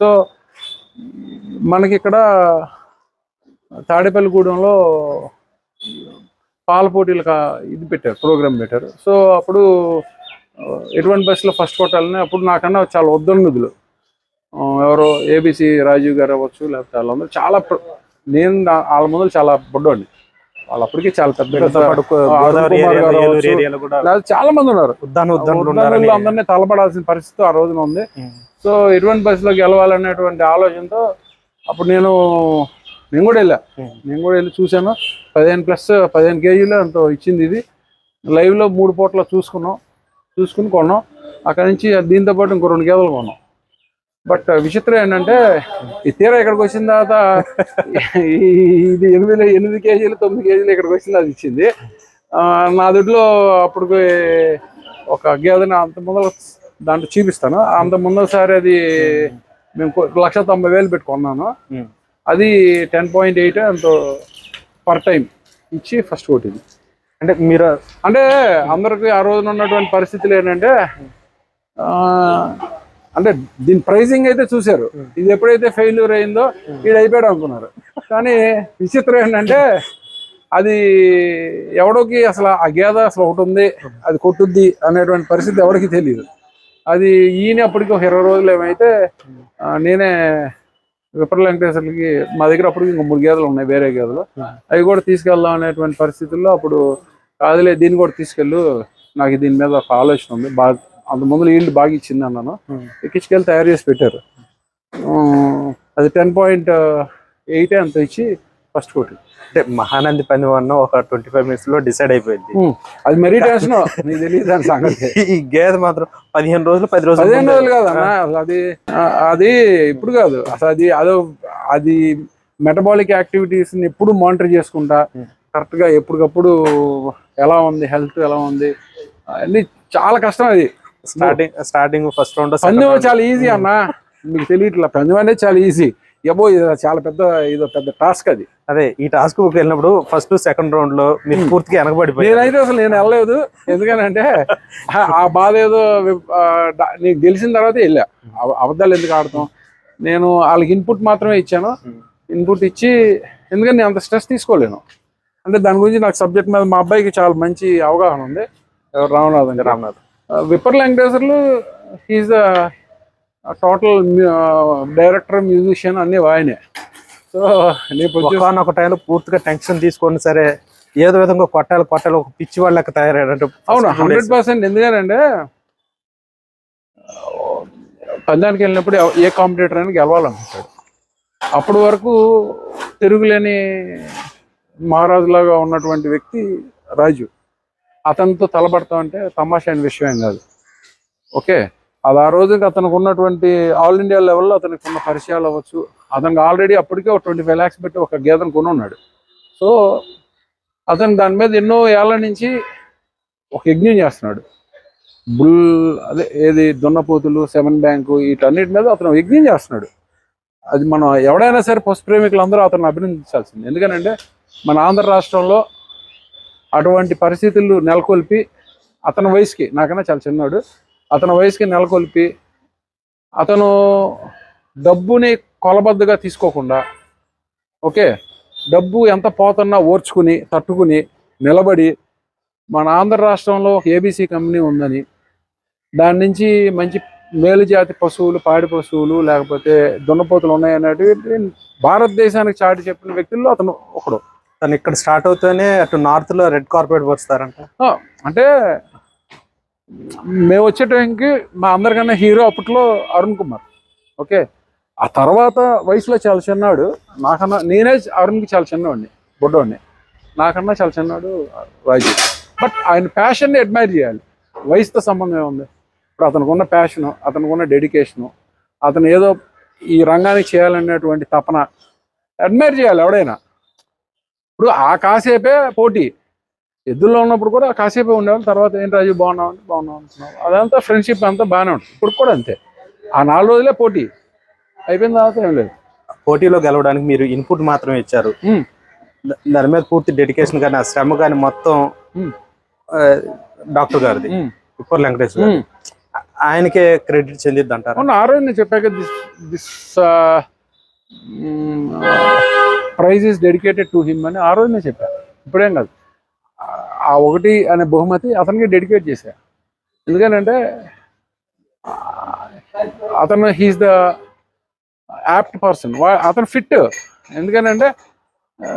So మనకి ఇక్కడ తాడేపల్లిగూడెంలో పాల పోటీలు కా- ఇది పెట్టారు ప్రోగ్రామ్ పెట్టారు. సో అప్పుడు ఎటువంటి బస్సులో ఫస్ట్ కొట్టాలని అప్పుడు నాకన్నా చాలా వద్దనుదులు ఎవరో ఏబీసీ రాజీవ్ గారు అవ్వచ్చు లేకపోతే వాళ్ళందరూ చాలా నేను నా- వాళ్ళ ముందు చాలా బుడ్డోండి వాళ్ళు అప్పటికి చాలా పెద్ద చాలా మంది ఉన్నారు. అందరినీ తలపడాల్సిన పరిస్థితి ఆ రోజున ఉంది. సో ఎటువంటి బస్సులో గెలవాలనేటువంటి ఆలోచనతో అప్పుడు నేను నేను కూడా వెళ్ళా. నేను కూడా వెళ్ళి చూశాను. పదిహేను ప్లస్ పదిహేను కేజీలు ఎంతో ఇచ్చింది ఇది. లైవ్లో మూడు పూట్ల చూసుకున్నాం. చూసుకుని కొన్నాం. అక్కడ నుంచి దీంతో పాటు ఇంకో రెండు గేదెలు కొన్నాం. బట్ విచిత్రం ఏంటంటే ఈ తీరా ఇక్కడికి వచ్చిన తర్వాత ఈ- ఇది ఎనిమిది ఎనిమిది కేజీలు తొమ్మిది కేజీలు ఇక్కడికి వచ్చింది అది ఇచ్చింది. నా దొడ్లో అప్పుడు ఒక గేదెని అంత ముందర దాంట్లో చూపిస్తాను. అంత ముందరసారి అది మేము లక్ష తొంభై వేలు పెట్టి కొన్నాను. ఉమ్. అది టెన్ పాయింట్ ఎయిట్ ఎంతో పర్ టైం ఇచ్చి ఫస్ట్ కొట్టింది. అంటే మీరు అంటే అందరికి ఆ రోజున ఉన్నటువంటి పరిస్థితులు ఏంటంటే అంటే దీని ప్రైజింగ్ అయితే చూశారు. ఇది ఎప్పుడైతే ఫెయిల్యూర్ అయిందో ఇది అయిపోయాడు అనుకున్నారు. కానీ విచిత్రం ఏంటంటే అది ఎవడోకి అసలు ఆ గేద అసలు ఒకటి ఉంది అది కొట్టుద్ది అనేటువంటి పరిస్థితి ఎవరికి తెలియదు అది ఈయన అప్పటికి ఒక ఇరవై రోజులు ఏమైతే నేనే విప్ర వెంకటేశ్వర్లకి మా దగ్గర అప్పటికి ఇంకో మూడు గేదెలు ఉన్నాయి వేరే గేదెలు. అవి కూడా తీసుకెళ్దాం అనేటువంటి పరిస్థితుల్లో అప్పుడు కాదులే దీన్ని కూడా తీసుకెళ్ళు నాకు దీని మీద ఒక ఆలోచన ఉంది బాగా అంత ముందు ఈల్డ్ బాగా ఇచ్చింది అన్నాను. ఎక్కించుకెళ్ళి తయారు చేసి పెట్టారు. ఉమ్, అది టెన్ పాయింట్ ఎయిట్ అంత ఇచ్చి ఫస్ట్ కోటి అంటే మహానంది పని వన్న ఒక ట్వంటీ ఫైవ్ మినిట్స్లో డిసైడ్ అయిపోయింది. అది మరీ టెన్షన్ నీకు తెలియదు దాని సంగతి. ఈ గేదె మాత్రం పదిహేను రోజులు పది రోజులు పదిహేను రోజులు కాదన్నా అసలు అది అది ఇప్పుడు కాదు. అసలు అది అదో అది మెటబాలిక్ యాక్టివిటీస్ని ఎప్పుడు మానిటర్ చేసుకుంటా Hmm. కరెక్ట్గా ఎప్పటికప్పుడు ఎలా ఉంది హెల్త్ ఎలా ఉంది అన్ని చాలా కష్టం అది. స్టార్టింగ్ స్టార్టింగ్ ఫస్ట్ రౌండ్ పందెం చాలా ఈజీ అన్న. మీకు తెలియట్లా పందెం అనేది చాలా ఈజీ ఎబో ఇది చాలా పెద్ద ఇదో పెద్ద టాస్క్ అది. అదే ఈ టాస్క్ వెళ్ళినప్పుడు ఫస్ట్ సెకండ్ రౌండ్లో మీరు పూర్తిగా వెనకబడిపోయారు నేనైతే అసలు నేను వెళ్ళలేదు. ఎందుకనంటే ఆ- ఆ బాధ ఏదో నీకు తెలిసిన తర్వాత వెళ్ళా. అబ- అబద్ధాలు ఎందుకు ఆడతాం? నేను వాళ్ళకి ఇన్పుట్ మాత్రమే ఇచ్చాను. Hmm. ఇన్పుట్ ఇచ్చి ఎందుకంటే నేను అంత స్ట్రెస్ తీసుకోలేను. అంటే దాని గురించి నాకు సబ్జెక్ట్ మీద మా అబ్బాయికి చాలా మంచి అవగాహన ఉంది. రామనాథన్ గారు. Ramnath. Vippar Venkateswarlu he's total director musician అన్ని ఆయనే సో నేను ఒకనొక టైంలో పూర్తిగా టెన్షన్ తీసుకొని సరే ఏదో విధంగా కొట్టాలి కొట్టాలి ఒక పిచ్చి వాళ్ళకి తయారయ్యాడంటే అవును హండ్రెడ్ పర్సెంట్ ఎందుకంటే పందానికి వెళ్ళినప్పుడు ఏ కాంపిటేటర్ అని గెలవాలనుకుంటాడు. అప్పటి వరకు తిరుగులేని మహారాజులాగా ఉన్నటువంటి వ్యక్తి రాజు. అతనితో తలపడతాం అంటే తమాషా అయిన విషయం ఏం కాదు. ఓకే? అది ఆ రోజుకి అతనికి ఉన్నటువంటి ఆల్ ఇండియా లెవెల్లో అతనికి ఉన్న పరిచయాలు అవ్వచ్చు. అతనికి ఆల్రెడీ అప్పటికే ఒక ట్వంటీ ఫైవ్ ల్యాక్స్ పెట్టి ఒక గేదెను కొనున్నాడు. సో అతను దాని మీద ఎన్నో ఏళ్ళ నుంచి ఒక యజ్ఞం చేస్తున్నాడు. బుల్ అదే ఏది దున్నపోతులు సెవెన్ బ్యాంకు వీటన్నిటి మీద అతను యజ్ఞం చేస్తున్నాడు. అది మనం ఎవడైనా సరే పశు ప్రేమికులు అందరూ అతను అభినందించాల్సింది. ఎందుకనంటే మన ఆంధ్ర రాష్ట్రంలో అటువంటి పరిస్థితులు నెలకొల్పి అతని వయసుకి నాకన్నా చాలా చిన్నాడు అతని వయసుకి నెలకొల్పి అతను డబ్బుని కొలబద్దగా తీసుకోకుండా ఓకే డబ్బు ఎంత పోతున్నా ఓర్చుకుని తట్టుకుని నిలబడి మన ఆంధ్ర రాష్ట్రంలో ఏబీసీ కంపెనీ ఉందని దాని నుంచి మంచి మేలు జాతి పశువులు పాడి పశువులు లేకపోతే దున్నపోతులు ఉన్నాయనేటివి భారతదేశానికి చాటి చెప్పిన వ్యక్తుల్లో అతను ఒకడు. తను ఇక్కడ స్టార్ట్ అవుతూనే అటు నార్త్లో రెడ్ కార్పెట్ వస్తారంట అంటే మేము వచ్చే టైంకి మా అందరికన్నా హీరో అప్పట్లో అరుణ్ కుమార్. ఓకే ఆ తర్వాత వయసులో చాలా చిన్నాడు నాకన్నా నేనే అరుణ్కి చాలా చిన్నవాడిని బుడ్డవాడిని నాకన్నా చాలా చిన్నాడు రాజు బట్ ఆయన ప్యాషన్ని అడ్మైర్ చేయాలి. వయసుతో సంబంధం ఏముంది? ఇప్పుడు అతనికి ఉన్న ప్యాషను అతనికి ఉన్న డెడికేషను అతను ఏదో ఈ రంగానికి చేయాలనేటువంటి తపన అడ్మైర్ చేయాలి ఎవడైనా. ఇప్పుడు ఆ కాసేపే పోటీ. ఎద్దుల్లో ఉన్నప్పుడు కూడా కాసేపే ఉండేవాళ్ళు తర్వాత ఏంటి రాజు బాగున్నావు అంటే బాగున్నావు అంటున్నావు అదంతా ఫ్రెండ్షిప్ అంతా బాగానే ఉంటుంది. ఇప్పుడు కూడా అంతే. ఆ నాలుగు రోజులే పోటీ. అయిపోయిన తర్వాత ఏం లేదు. పోటీలో గెలవడానికి మీరు ఇన్పుట్ మాత్రమే ఇచ్చారు. దాని మీద పూర్తి డెడికేషన్ కానీ ఆ శ్రమ కానీ మొత్తం డాక్టర్ గారిది. ఉప్పర్ వెంకటేశ్వర. ఆయనకే క్రెడిట్ చెందిద్ది అంటారు? ఆ రోజు నేను చెప్పాక this this prize is dedicated to him అని ఆ రోజు నేను చెప్పాను ఇప్పుడేం కాదు. ఆ- ఒకటి అనే బహుమతి అతనికి డెడికేట్ చేశా. ఎందుకనంటే అతను హీస్ ద యాప్ట్ పర్సన్. అతను ఫిట్. ఎందుకనంటే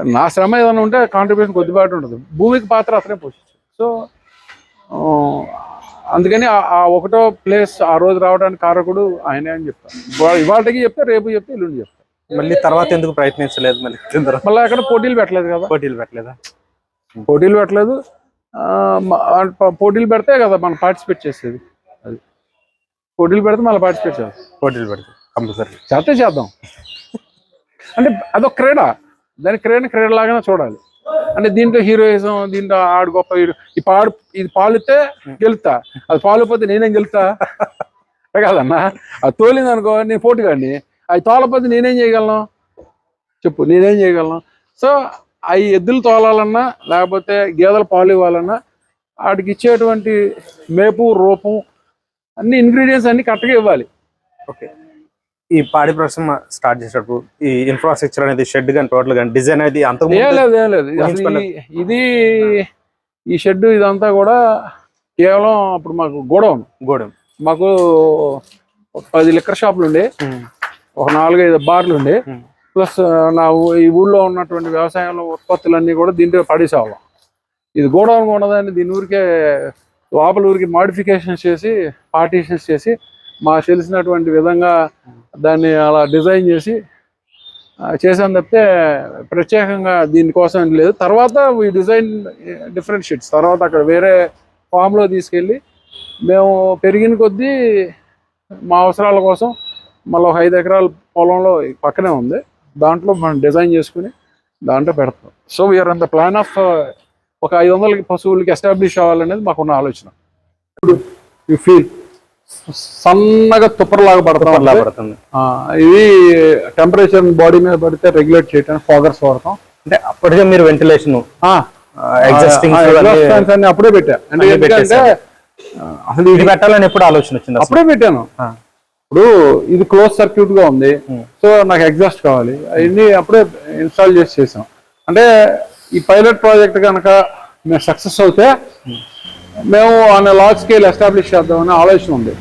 నా శ్రమ ఏదైనా ఉంటే కాంట్రిబ్యూషన్ కొద్దిపాటు ఉంటుంది. భూమికి పాత్ర అతనే పోషించాడు సో అందుకని ఆ- ఆ ఒకటో ప్లేస్ ఆ రోజు రావడానికి కారకుడు ఆయనే అని చెప్తాను ఇవాళకి చెప్తే రేపు చెప్తే ఎల్లుండి చెప్తాను మళ్ళీ తర్వాత ఎందుకు ప్రయత్నించలేదు మళ్ళీ? మళ్ళీ అక్కడ పోటీలు పెట్టలేదు కదా? పోటీలు పెట్టలేదా? పోటీలు పెట్టలేదు. పోటీలు పెడితే కదా మనం పార్టిసిపేట్ చేసేది. అది. పోటీలు పెడితే మళ్ళీ పార్టిసిపేట్ చేస్తాం పోటీలు పెడతారు కంపల్సరీ చేస్తే చేద్దాం. అంటే అదొక క్రీడ. దాని క్రీడని క్రీడ లాగానే చూడాలి. అంటే దీంట్లో హీరోయిజం దీంట్లో ఆడు గొప్ప హీరో. ఈ పాడు ఇది పాలితే గెలుతా. అది పాలిపోతే నేనేం గెలుతా? కదన్నా. అది తోలింది అనుకో నేను పోటీ అది తోలపోతే నేనేం చేయగలను? చెప్పు నేనేం చేయగలను? సో అవి ఎద్దులు తోలాలన్నా లేకపోతే గేదెలు పాలు ఇవ్వాలన్నా వాటికి ఇచ్చేటువంటి మేపు రూపం అన్ని ఇంగ్రీడియంట్స్ అన్ని కరెక్ట్గా ఇవ్వాలి. ఓకే. ఈ పాడి పరిశ్రమ స్టార్ట్ చేసేటప్పుడు ఈ ఇన్ఫ్రాస్ట్రక్చర్ అనేది షెడ్ కానీ టోటల్ కానీ డిజైన్ అనేది అంత ఏం లేదు ఏం లేదు. ఇది ఈ షెడ్ ఇదంతా కూడా కేవలం అప్పుడు మాకు గోడౌన్. గోడెం మాకు పది లిక్కర్ షాపులు ఉండే. ఒక నాలుగైదు బార్లు ఉండే. ప్లస్ నా ఈ ఊళ్ళో ఉన్నటువంటి వ్యవసాయంలో ఉత్పత్తులన్నీ కూడా దీంట్లో పడేసేవాళ్ళం. ఇది గోడౌన్ ఉన్నదాన్ని దీని ఊరికే లోపల ఊరికి మాడిఫికేషన్స్ చేసి పార్టీషన్స్ చేసి మాకు తెలిసినటువంటి విధంగా దాన్ని అలా డిజైన్ చేసి చేసాం తప్పితే ప్రత్యేకంగా దీనికోసం లేదు. తర్వాత ఈ డిజైన్ డిఫరెంట్ షీట్స్. తర్వాత అక్కడ వేరే ఫామ్లో తీసుకెళ్ళి మేము పెరిగిన కొద్దీ మా అవసరాల కోసం మళ్ళీ ఒక ఐదు ఎకరాల పొలంలో ఈ పక్కనే ఉంది. దాంట్లో మనం డిజైన్ చేసుకుని దాంట్లో పెడతాం. So we're on the plan of ఒక ఐదు వందలకి పశువులకి ఎస్టాబ్లిష్ అవ్వాలనేది మాకున్న ఆలోచన. ఇప్పుడు యూ ఫీల్ సన్నగా తుప్పరలాగా పడతాం పడుతుంది. ఆ, ఇది టెంపరేచర్ బాడీ మీద పడితే రెగ్యులేట్ చేయడానికి ఫాగర్స్ వాడతాం. అంటే అప్పటికే మీరు వెంటిలేషన్ అప్పుడే పెట్టా. అంటే అసలు ఇది పెట్టాలని ఎప్పుడు ఆలోచన వచ్చింది అప్పుడే పెట్టాను. ఆ. ఇప్పుడు ఇది క్లోజ్ సర్క్యూట్గా ఉంది. Hmm. సో నాకు ఎగ్జాస్ట్ కావాలి. అవన్నీ అప్పుడే ఇన్స్టాల్ చేసి చేసాం. అంటే ఈ పైలట్ ప్రాజెక్ట్ కనుక మేము సక్సెస్ అవుతే మేము ఆన్ లార్జ్ స్కేల్ ఎస్టాబ్లిష్ చేద్దామని ఆలోచన ఉంది.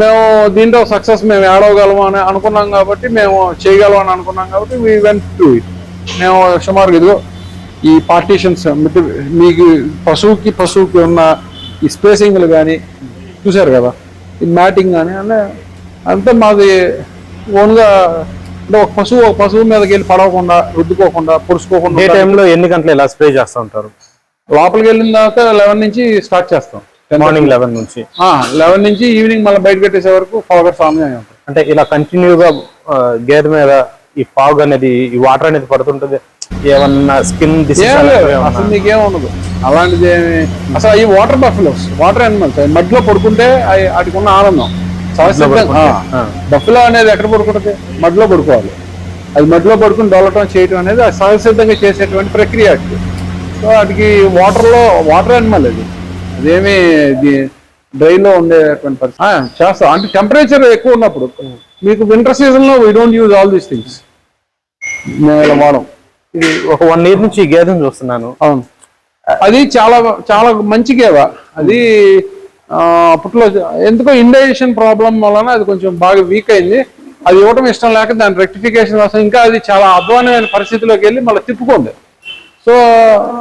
మేము దీంట్లో సక్సెస్ మేము ఏడవగలము అని అనుకున్నాం కాబట్టి మేము చేయగలం అని అనుకున్నాం కాబట్టి వీ వెంట్ టు ఇట్ మేము సుమారు ఇదిగో ఈ పార్టీషన్స్ మీకు పశువుకి పశువుకి ఉన్న ఈ స్పేసింగ్లు కానీ చూశారు కదా? ఈ మ్యాటింగ్ కానీ అంటే అంతా మాది ఓన్గా అంటే ఒక పశువు ఒక పశువు మీదకి వెళ్ళి పడవకుండా రుద్దుకోకుండా డే పొడుచుకోకుండా టైంలో ఎన్ని గంటలు ఇలా స్ప్రే చేస్తూ ఉంటారు? లోపలికి వెళ్ళిన తర్వాత లెవెన్ నుంచి స్టార్ట్ చేస్తాం. మార్నింగ్ లెవెన్ నుంచి. లెవెన్ నుంచి ఈవినింగ్ మళ్ళీ బయట పెట్టేసే వరకు ఫాగర్ ఫామ్ అంటే ఇలా కంటిన్యూగా గేదె మీద ఈ ఫాగ్ అనేది ఈ వాటర్ అనేది పడుతుంటుంది? ఏమన్నా స్కిన్ ఏం అసలు నీకేం ఉండదు. అలాంటిది అసలు అవి వాటర్ బఫెలోస్ వాటర్ అనిమల్స్ మధ్యలో పడుకుంటే అవి వాటికి ఉన్న ఆనందం. బఫెలో అనేది ఎక్కడ పడుకుంటుంది? మధ్యలో పడుకోవాలి. అది మధ్యలో పడుకుని డొలటం చేయటం అనేది అది సహజసిద్ధంగా చేసేటువంటి ప్రక్రియ అది. సో వాటికి వాటర్లో వాటర్ అనిమల్ అది. అదేమి డ్రైలో ఉండేటువంటి పరిస్థితి. చేస్తాం. అంటే టెంపరేచర్ ఎక్కువ ఉన్నప్పుడు మీకు వింటర్ సీజన్లో we don't use all these things. మేము ఇలా వాడం. ఇది ఒక వన్ ఇయర్ నుంచి గేదెను చూస్తున్నాను. అవును. అది చాలా చాలా మంచి గేవ. అది అప్పట్లో ఎందుకో ఇండైజెషన్ ప్రాబ్లం వలన అది కొంచెం బాగా వీక్ అయింది. అది ఇవ్వటం ఇష్టం లేక దాని రెక్టిఫికేషన్ కోసం ఇంకా అది చాలా అధ్వానమైన పరిస్థితిలోకి వెళ్ళి మళ్ళీ తిప్పుకుంది. సో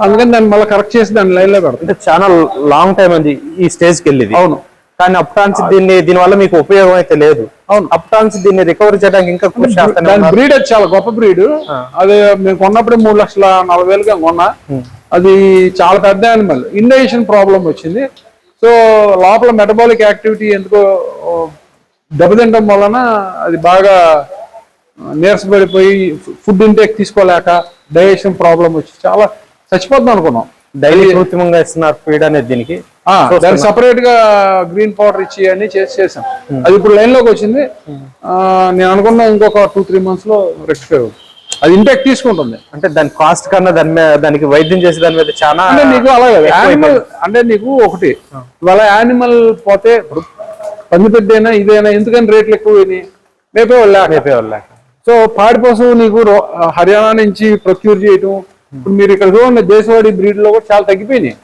అందుకని దాన్ని మళ్ళీ కరెక్ట్ చేసి దాన్ని లైన్లో పెడతాం. అంటే చాలా లాంగ్ టైం అంది ఈ స్టేజ్కి వెళ్ళింది. అవును. కానీ అప్టాన్స్ దీన్ని దీని వల్ల మీకు ఉపయోగం అయితే లేదు. అవును. అప్టాన్స్ దీన్ని రికవర్ చేయడానికి ఇంకా కృషి చేస్తూనే. బ్రీడ్ అది చాలా గొప్ప బ్రీడ్ అది మేము కొన్నప్పుడే మూడు లక్షల నలభై వేలుగా కొన్నా. అది చాలా పెద్ద యానిమల్ ఇండైజెషన్ ప్రాబ్లం వచ్చింది. సో లోపల మెటబాలిక్ యాక్టివిటీ ఎందుకో దెబ్బతింటం వలన అది బాగా నీరసపడిపోయి ఫుడ్ ఇంటేక్ తీసుకోలేక డైజెషన్ ప్రాబ్లం వచ్చి చాలా చచ్చిపోతుంది అనుకున్నాం. డైలీ కృత్రిమంగా ఇస్తున్నారు ఫీడ్ అనేది దీనికి. దానికి సపరేట్గా గ్రీన్ పౌడర్ ఇచ్చి అన్ని చేసి చేసాం అది ఇప్పుడు లైన్లోకి వచ్చింది నేను అనుకున్నా ఇంకొక టూ త్రీ మంత్స్లో రెక్టిఫై అవుతుంది. అది ఇంటెక్ తీసుకుంటుంది. అంటే దాని కాస్ట్ కన్నా దాని మీద దానికి వైద్యం చేసే దాని మీద చాలా అంటే నీకు అలాగే యానిమల్ అంటే నీకు ఒకటి. ఇవాళ యానిమల్ పోతే ఇప్పుడు పెద్దైనా ఇదైనా ఎందుకని రేట్లు ఎక్కువ మేపే వాళ్ళు లేక. మేపే వాళ్ళ సో పాడి పశువు నీకు హర్యానా నుంచి ప్రొక్యూర్ చేయటం ఇప్పుడు మీరు ఇక్కడ చూడండి దేశవాడి బ్రీడ్లో కూడా చాలా తగ్గిపోయినాయి.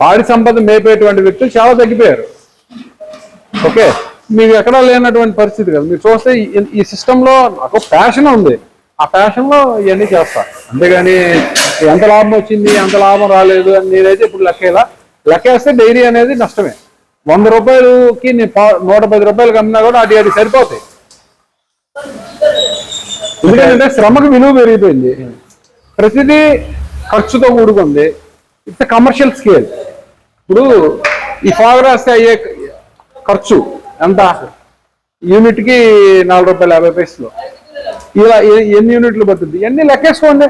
పాడి సంపద మేపేటువంటి వ్యక్తులు చాలా తగ్గిపోయారు. ఓకే? మీకు ఎక్కడా లేనటువంటి పరిస్థితి కదా. మీరు చూస్తే ఈ- ఈ సిస్టమ్లో నాకు ప్యాషన్ ఉంది. ఆ ఫ్యాషన్లో ఇవన్నీ చేస్తారు అంతేగాని ఎంత లాభం వచ్చింది ఎంత లాభం రాలేదు అని నేనైతే ఇప్పుడు లెక్కేలా. లెక్కేస్తే డైరీ అనేది నష్టమే. వంద రూపాయలకి నేను నూట పది రూపాయలకి అమ్మినా కూడా అది అది సరిపోతాయి. ఎందుకంటే శ్రమకు విలువ పెరిగిపోయింది. ప్రతిదీ ఖర్చుతో కూడుకుంది. ఇట్స్ కమర్షియల్ స్కేల్ ఇప్పుడు ఈ ఫాగ్ రాస్తే అయ్యే ఖర్చు ఎంత? యూనిట్కి నాలుగు రూపాయల యాభై పైసలు. ఇలా ఎన్ని యూనిట్లు పడుతుంది? ఇవన్నీ లెక్కేసుకోండి?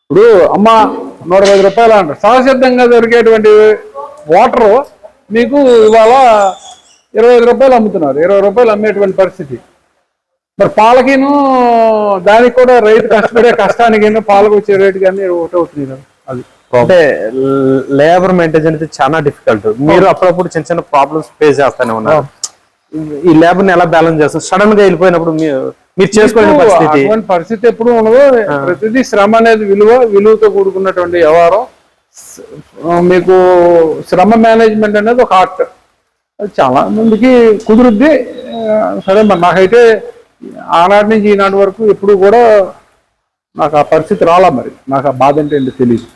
ఇప్పుడు అమ్మ నూట పది రూపాయలు అంటారు సహసిద్ధంగా దొరికేటువంటి వాటర్ మీకు ఇవాళ ఇరవై ఐదు రూపాయలు అమ్ముతున్నారు. ఇరవై రూపాయలు అమ్మేటువంటి పరిస్థితి. మరి పాలకిను దానికి కూడా రైతు కష్టపడే కష్టానికి పాలకు వచ్చే రేటు కానీ ఒకటి అవుతుంది కదా. అది. అంటే లేబర్ మెయింటైన్ అనేది చాలా డిఫికల్ట్. మీరు అప్పుడప్పుడు చిన్న చిన్న ప్రాబ్లమ్స్ ఫేస్ చేస్తానే ఉన్నారు. ఈ లేబర్ని ఎలా బ్యాలెన్స్ చేస్తారు? సడన్గా వెళ్ళిపోయినప్పుడు మీరు మీరు చేసుకోలేని పరిస్థితి. ఎప్పుడు ఉండదు. ప్రతిదీ శ్రమ అనేది విలువ విలువతో కూడుకున్నటువంటి వ్యవహారం. మీకు శ్రమ మేనేజ్మెంట్ అనేది ఒక ఆర్ట్ అది చాలా మందికి కుదురుద్ది. సరే మరి నాకైతే ఆనాటి నుంచి ఈనాటి వరకు ఎప్పుడు కూడా నాకు ఆ పరిస్థితి రాలా మరి. నాకు ఆ బాధ అంటే ఏంటో తెలియదు